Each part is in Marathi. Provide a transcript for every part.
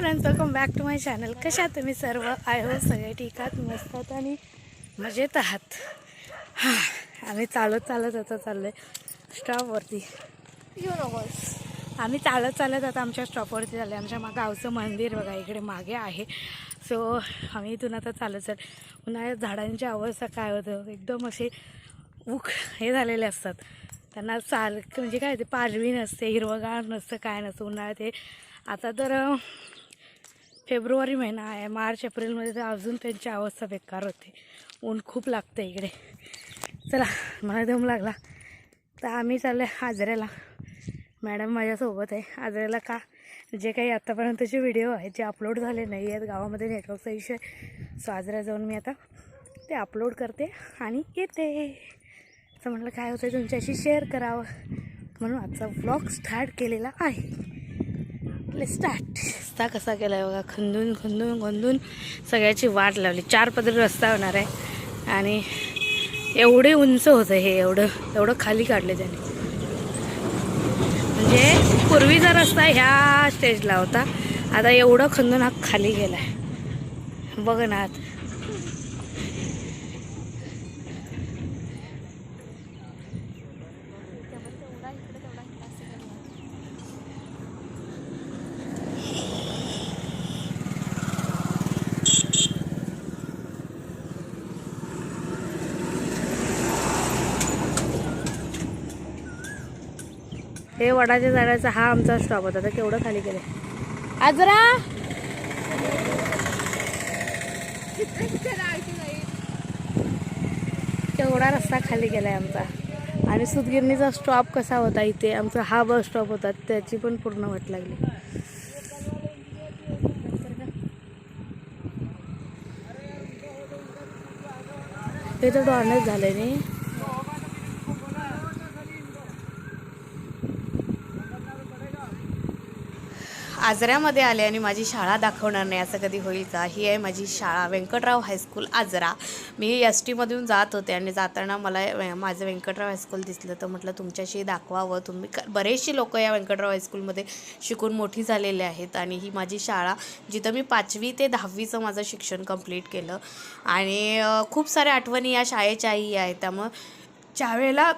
Friends welcome back to my channel कशा तुम्ही सर्व? आय हो सगळे ठीक आहात मस्त आहात आणि मजेत आहात. हां आम्ही चालत चालत आता चाललो आहे स्टॉपवरती आम्ही चालत चालत आता आमच्या स्टॉपवरती चाललो आहे आमच्या मा गावचं मंदिर बघा इकडे मागे आहे. सो आम्ही इथून आता चालत चाल उन्हाळ्यात झाडांची अवस्था काय होतं? एकदम असे उख हे झालेले असतात. त्यांना चाल म्हणजे काय ते पालवी नसते हिरवगार नसतं काय नसतं उन्हाळ्यात हे. आता तर फेब्रुवारी महिना आहे. मार्च एप्रिलमध्ये तर अजून त्यांची अवस्था बेकार होते. ऊन खूप लागतं इकडे. चला मला दम लागला. तर आम्ही चाललो आहे आजऱ्याला. मॅडम माझ्यासोबत आहे. आजऱ्याला का? जे काही आत्तापर्यंतचे व्हिडिओ आहेत जे अपलोड झाले नाही आहेत गावामध्ये नेटवर्कचा विषय आहे. सो आजऱ्या जाऊन मी आता ते अपलोड करते आणि येते. असं म्हटलं काय होतं तुमच्याशी शेअर करावं? म्हणून आजचा व्लॉग स्टार्ट केलेला आहे. स्टार्ट रस्ता कसा केला आहे बघा खंदून खंदून खंदून सगळ्याची वाट लावली. चार पदरी रस्ता होणार आहे. आणि एवढे उंच होतं हे एवढं एवढं खाली काढले त्याने. म्हणजे पूर्वीचा रस्ता ह्या स्टेजला होता आता एवढं खंदून हा खाली गेला आहे बघ ना आत. हे वडाच्या झाडाचा हा आमचा स्टॉप होता तर केवढं खाली गेलं. आजरा! केवढा रस्ता खाली गेलाय आमचा. आणि सुतगिरणीचा स्टॉप कसा होता इथे आमचा हा बस स्टॉप होता त्याची पण पूर्ण वाट लागली. हे तर डॉनच झालंय नाही आजऱ्यामध्ये आले आणि माझी शाळा दाखवणार नाही असं कधी होईल का? ही आहे माझी शाळा व्यंकटराव हायस्कूल आजरा. मी एस टीमधून जात होते आणि जाताना मला माझं व्यंकटराव हायस्कूल दिसलं तर म्हटलं तुमच्याशी दाखवावं. तुम्ही क- बरेचशी लोक या व्यंकटराव हायस्कूलमध्ये शिकून मोठी झालेले आहेत आणि ही माझी शाळा जिथं मी पाचवी ते दहावीचं माझं शिक्षण कंप्लीट केलं. आणि खूप साऱ्या आठवणी या शाळेच्याही आहेत. त्यामुळं ज्यावेळेला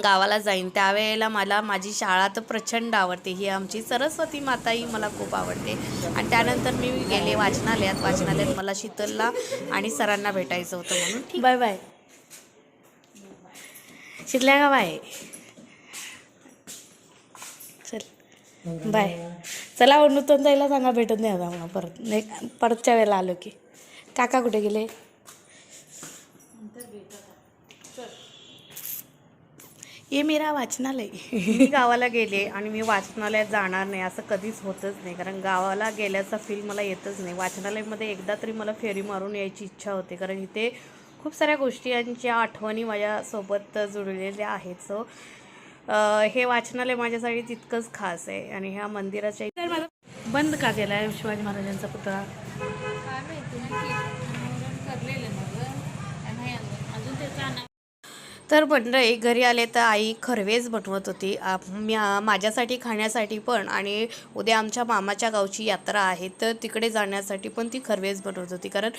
गावाला जाईन. त्यावेळेला मला माझी शाळा तर प्रचंड आवडते. ही आमची सरस्वती माता ही मला खूप आवडते. आणि त्यानंतर मी गेले वाचनालयात. वाचनालयात मला शीतलला आणि सरांना भेटायचं होतं म्हणून. ठीक. Bye bye. शिकल्या का बाय? चल. बाय. चला नूतन ताईला सांगा भेटून द्या आता मला परत. नाही परतच्या वेळेला आलो की. काका कुठे गेले? ये मेरा वाचनालय. मी गावाला गेले आणि मी वाचनालयात जाणार नाही असं कधीच होतच नाही. कारण गावाला गेल्याचा फील मला येतच नाही. वाचनालयामध्ये एकदा तरी मला फेरी मारून यायची इच्छा होते. कारण इथे खूप साऱ्या गोष्टींच्या आठवणी माझ्यासोबत जुळलेल्या आहेत. सो हे वाचनालय माझ्यासाठी तितकंच खास आहे. आणि ह्या मंदिराच्या तर माझा बंद का केलाय शिवाजी महाराजांचा पुतळा? अजून त्याचं तर मंडळी घरी आले तर आई खरवेज बनवत होती. आप- मी माझ्यासाठी खाण्यासाठी पण आणि उद्या आमच्या मामाच्या गावची यात्रा आहे तर तिकडे जाण्यासाठी पण ती खरवेज बनवत होती. कारण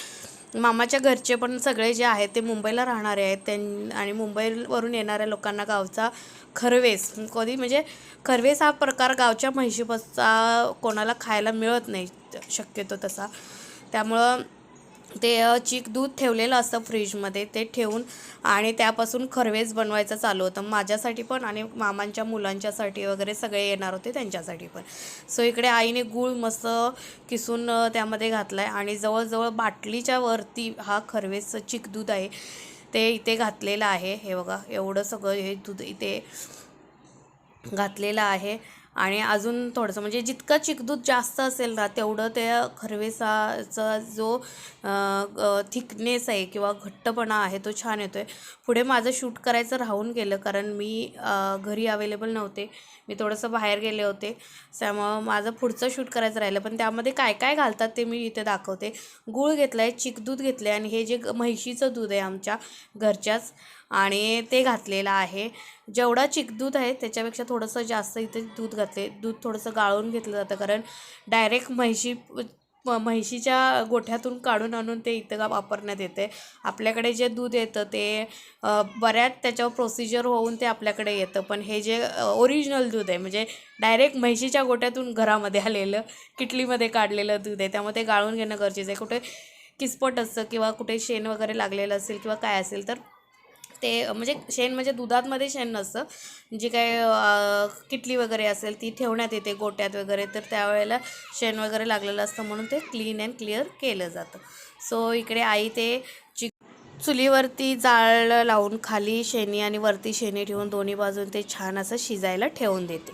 मामाच्या घरचे पण सगळे जे आहेत ते मुंबईला राहणारे आहेत. त्यां आणि मुंबईवरून येणाऱ्या लोकांना गावचा खरवेस कधी म्हणजे खरवेस हा प्रकार गावच्या म्हैशीपासचा कोणाला खायला मिळत नाही शक्यतो तसा. त्यामुळं ते चिक चीक दूध ठेवलेलं असतं फ्रीजमध्ये ते ठेवून आणि त्यापासून खरवेज बनवायचं चालू होतं. माझ्यासाठी पण आणि मामांच्या मुलांच्यासाठी वगैरे सगळे येणार होते त्यांच्यासाठी पण. सो इकडे आईने गूळ मस्त किसून त्यामध्ये घातला आहे आणि जवळजवळ बाटलीच्या वरती हा खरवेजचं चीक दूध आहे ते इथे घातलेलं आहे. हे बघा एवढं सगळं हे दूध इथे घातलेलं आहे. आणि अजून थोडंसं म्हणजे जितकं चिकदूध जास्त असेल ना तेवढं त्या खरवेसाचा जो थिकनेस आहे किंवा घट्टपणा आहे तो छान येतो आहे पुढे माझं शूट करायचं राहून गेलं कारण मी घरी अवेलेबल नव्हते. मी थोडंसं बाहेर गेले होते. त्यामुळं माझं पुढचं शूट करायचं राहिलं. पण त्यामध्ये काय काय घालतात ते मी इथे दाखवते. गूळ घेतला आहे चिकदूध घेतलं आहे आणि हे जे म्हैशीचं दूध आहे आमच्या घरच्याच आणि ते घातलेलं आहे. जेवढा चिक दूध आहे त्याच्यापेक्षा थोडंसं जास्त इथे दूध घातले दूध थोडंसं गाळून घेतलं जातं. कारण डायरेक्ट म्हैशी म- म्हैशीच्या गोठ्यातून काढून आणून ते इथं वापरण्यात येते. आपल्याकडे जे दूध येतं ते बऱ्याच त्याच्यावर प्रोसिजर होऊन ते आपल्याकडे येतं. पण हे जे ओरिजिनल दूध आहे म्हणजे डायरेक्ट म्हैशीच्या गोठ्यातून घरामध्ये आलेलं किटलीमध्ये काढलेलं दूध आहे त्यामुळे ते गाळून घेणं गरजेचं आहे. कुठे किसपट असतं किंवा कुठे शेण वगैरे लागलेलं असेल किंवा काय असेल तर ते म्हणजे शेण म्हणजे दुधातमध्ये शेण नसतं. जी काय किटली वगैरे असेल ती ठेवण्यात येते गोट्यात वगैरे तर त्यावेळेला शेण वगैरे लागलेलं असतं म्हणून ते क्लीन अँड क्लिअर केलं जातं. सो इकडे आई ते चि चुलीवरती जाळ लावून खाली शेणी आणि वरती शेणी ठेवून दोन्ही बाजून ते छान असं शिजायला ठेवून देते.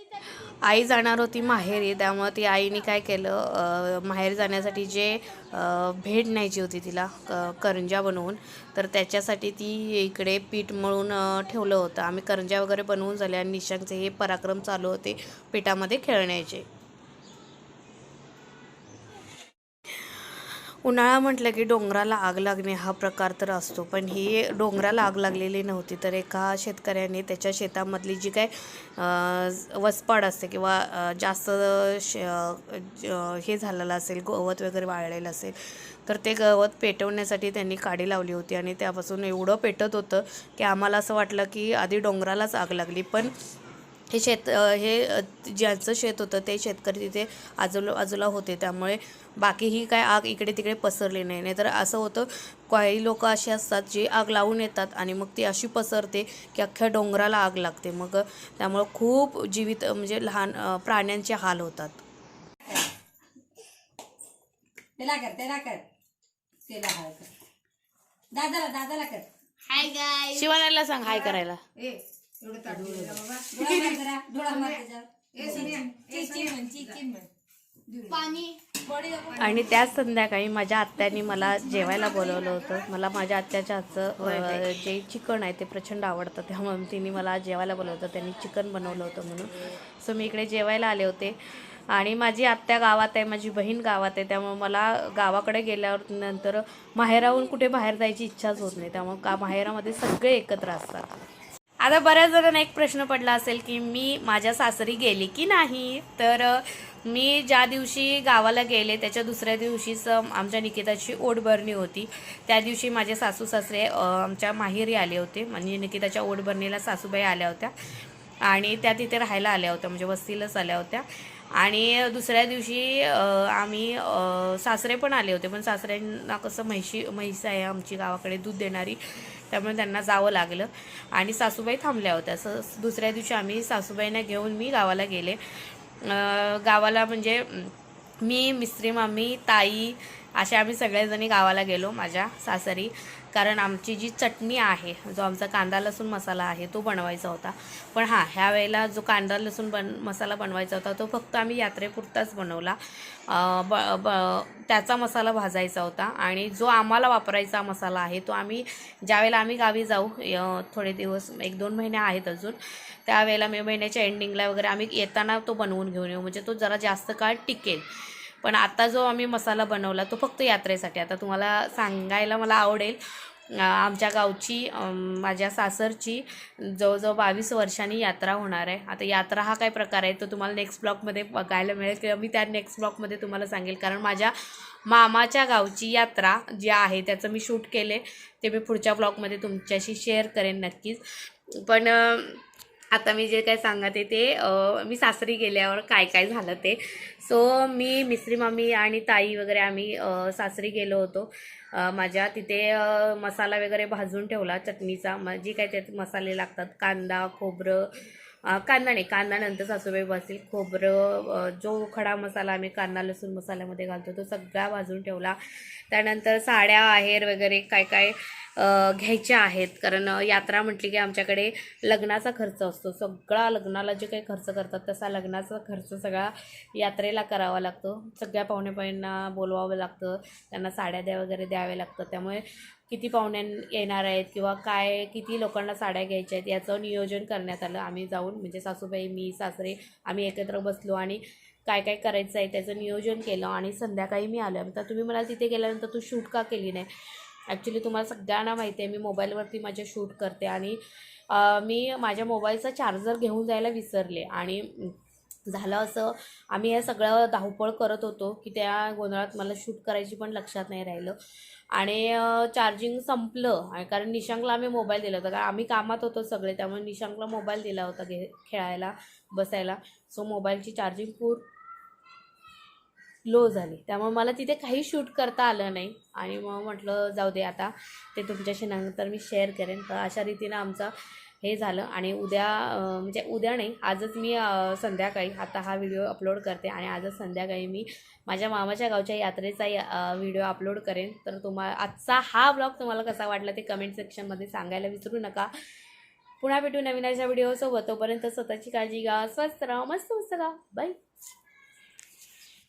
आई जाणार होती माहेरी त्यामुळं ती आईने काय केलं माहेर जाण्यासाठी जे भेट न्यायची होती तिला क करंजा बनवून तर त्याच्यासाठी ती इकडे पीठ मळून ठेवलं होतं. आम्ही करंजा वगैरे बनवून झाले आणि निशांचे हे पराक्रम चालू होते पिठामध्ये खेळण्याचे. उन्हाळा म्हटलं की डोंगराला आग लागणे हा प्रकार तर असतो. पण ही डोंगराला आग लागलेली नव्हती तर एका शेतकऱ्याने त्याच्या शेतामधली जी काय वसपाड असते किंवा जास्त शे हे झालेलं असेल गवत वगैरे वाळलेलं असेल तर ते गवत पेटवण्यासाठी त्यांनी काडी लावली होती आणि त्यापासून एवढं पेटत होतं की आम्हाला असं वाटलं की आधी डोंगरालाच आग लागली. पण हे शेत हे ज्यांचं शेत होतं ते शेतकरी तिथे आजूला बाजूला होते. त्यामुळे बाकी ही काय आग इकडे तिकडे पसरली नाही. नाहीतर असं होतं काही लोक असे असतात जे आग लावून येतात आणि मग ती अशी पसरते की अख्ख्या डोंगराला आग लागते. मग त्यामुळं खूप जीवित म्हणजे लहान प्राण्यांचे हाल होतात. त्याला कर त्याला कर. त्याला हाय कर. दादाला दादाला कर. हाय गाय शिवानाला सांग हाय करायला. डोळा मार जरा. डोळा मार त्याच्यावर चिचिन म्हण चिचिन म्हण. पाणी बॉडी दाखव आणि त्याच संध्याकाळी माझ्या आत्याने मला जेवायला बोलवलं होतं. मला माझ्या आत्याच्या हातचं अ, जे चिकन आहे ते प्रचंड आवडतं. त्यामुळे तिने मला जेवायला बोलवलं होतं. त्यांनी चिकन बनवलं होतं म्हणून. सो मी इकडे जेवायला आले होते. आणि माझी आत्या गावात आहे माझी बहीण गावात आहे. त्यामुळे मला गावाकडे गेल्यावर नंतर माहेराहून कुठे बाहेर जायची इच्छाच होत नाही. त्यामुळे का माहेरामध्ये सगळे एकत्र असतात. आता बऱ्याच जणांना एक प्रश्न पडला असेल की मी माझ्या सासरी गेली की नाही? तर मी ज्या दिवशी गावाला गेले त्याच्या दुसऱ्या दिवशीच आमच्या निकिताची ओढभरणी होती. त्या दिवशी माझे सासू सासरे आमच्या माहेरी आले होते. म्हणजे निकिताच्या ओढभरणीला सासूबाई आल्या होत्या. आणि त्या तिथे राहायला आल्या होत्या म्हणजे वस्तीलाच आल्या होत्या. आणि दुसऱ्या दिवशी आम्ही सासरे पण आले होते. पण सासऱ्यांना कसं म्हैशी म्हैस आहे आमची गावाकडे दूध देणारी. त्यामुळे त्यांना जावं लागलं. आणि सासूबाई थांबल्या होत्या. स दुसऱ्या दिवशी आम्ही सासूबाईंना घेऊन मी गावाला गेले. गावाला म्हणजे मी मिस्त्री मामी ताई अशा आम्ही सगळेजणी गावाला गेलो माझ्या सासरी. कारण आमची जी चटणी आहे जो आमचा कांदा लसूण मसाला आहे तो बनवायचा होता. पण हां ह्या वेळेला जो कांदा लसूण बन मसाला बनवायचा होता तो फक्त आम्ही यात्रेपुरताच बनवला. ब ब त्याचा मसाला भाजायचा होता आणि जो आम्हाला वापरायचा मसाला आहे तो आम्ही ज्यावेळेला आम्ही गावी जाऊ य- थोडे दिवस एक दोन महिने आहेत अजून त्यावेळेला मे महिन्याच्या एंडिंगला वगैरे आम्ही येताना तो बनवून घेऊन येऊ. म्हणजे तो जरा जास्त काळ टिकेल. पण आता जो आम्ही मसाला बनवला तो फक्त यात्रेसाठी. आता तुम्हाला सांगायला मला आवडेल आमच्या गावची माझ्या सासरची जवळजवळ बावीस वर्षांनी यात्रा होणार आहे. आता यात्रा हा काय प्रकार आहे तो तुम्हाला नेक्स्ट ब्लॉकमध्ये बघायला मिळेल किंवा मी त्या नेक्स्ट ब्लॉकमध्ये तुम्हाला सांगेल. कारण माझ्या मामाच्या गावची यात्रा जी आहे त्याचं मी शूट केले ते मी पुढच्या ब्लॉगमध्ये तुमच्याशी शेअर करेन नक्कीच. पण आता मी जे काय सांगत आहे ते मी सासरी गेल्यावर काय काय झालं ते. सो मी मिसरी मामी आणि ताई वगैरे आम्ही सासरी गेलो होतो. माझ्या तिथे मसाला वगैरे भाजून ठेवला चटणीचा. जी काय त्यात मसाले लागतात कांदा खोबरं कांदाणे. कांदा नाही सासूबाई भाजतील खोबरं जो खडा मसाला आम्ही कांदा लसूण मसाल्यामध्ये घालतो तो सगळा भाजून ठेवला. त्यानंतर साड्या आहेर वगैरे काय काय घ्यायच्या आहेत. कारण यात्रा म्हटली की आमच्याकडे लग्नाचा खर्च असतो. सगळा लग्नाला जे काही खर्च करतात तसा लग्नाचा खर्च सगळा यात्रेला करावा लागतो. सगळ्या पाहुणेपाईंना बोलवावं लागतं. त्यांना साड्या द्या वगैरे द्यावे लागतं त्यामुळे किती पाहुण्या येणार आहेत किंवा काय किती लोकांना साड्या घ्यायच्या आहेत याचं नियोजन करण्यात आलं. आम्ही जाऊन म्हणजे सासूबाई मी सासरे आम्ही एकत्र बसलो आणि काय काय करायचं आहे त्याचं नियोजन केलं आणि संध्याकाळी मी आलं. तर तुम्ही मला तिथे गेल्यानंतर तू शूट का केली नाही? ॲक्च्युली तुम्हाला सगळ्यांना माहिती आहे मी मोबाईलवरती माझे शूट करते आणि मी माझ्या मोबाईलचा चार्जर घेऊन जायला विसरले आणि झालं असं. आम्ही हे सगळं धावपळ करत होतो की त्या गोंधळात मला शूट करायची पण लक्षात नाही राहिलं. आणि चार्जिंग संपलं. आणि कारण निशांकला आम्ही मोबाईल दिला होता. कारण आम्ही कामात होतो सगळे त्यामुळे निशांकला मोबाईल दिला होता घे खेळायला बसायला. सो मोबाईलची चार्जिंग पूर लो झाली. त्यामुळे मला तिथे काही शूट करता आलं नाही. आणि मग म्हटलं जाऊ दे आता. ते तुमच्याशी नंतर मी शेअर करेन. तर अशा रीतीनं आमचा हे झालं आणि उद्या म्हणजे उद्या नाही आजच मी संध्याकाळी आता हा व्हिडिओ अपलोड करते आणि आजच संध्याकाळी मी माझ्या मामाच्या गावच्या यात्रेचा व्हिडिओ अपलोड करेन. तर तुम्हा आजचा हा ब्लॉग तुम्हाला कसा वाटला ते कमेंट सेक्शनमध्ये सांगायला विसरू नका. पुन्हा भेटू नवीन अशा व्हिडिओसोबत. तोपर्यंत स्वतःची काळजी घ्या स्वस्त राहा मस्त मस्त गा बाय.